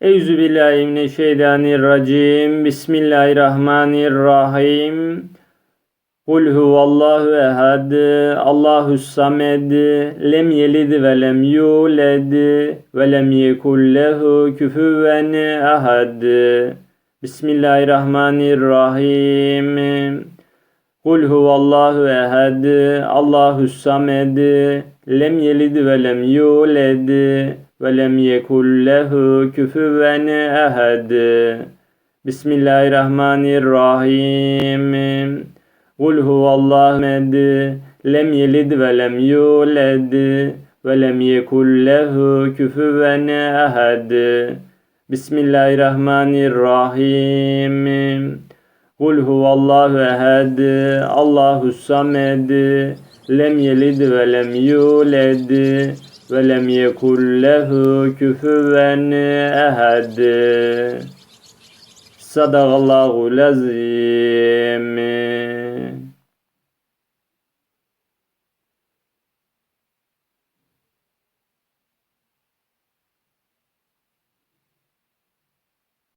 Euzu billahi mineşşeytanirracim. Bismillahirrahmanirrahim. Kul huvallahu ehad. Allahus samed. Lem yelid ve lem yulad ve lem yekul lehu kufuven ehad. Bismillahirrahmanirrahim. Kul huvallahu ehad. Allahus samed. Lem yelid ve lem yulad ve lem yekul lehu kufuven ehad. Bismillahirrahmanirrahim. Kul huvallahu ehad. Lem yelid ve lem yulad ve lem yekul lehu kufuven ehad. Bismillahirrahmanirrahim. Kul huvallahu ehad. Allahus samed. Lem yelid ve lem yulad ve lem yekul lehu kufuven ehad. Sadakallahu lazim.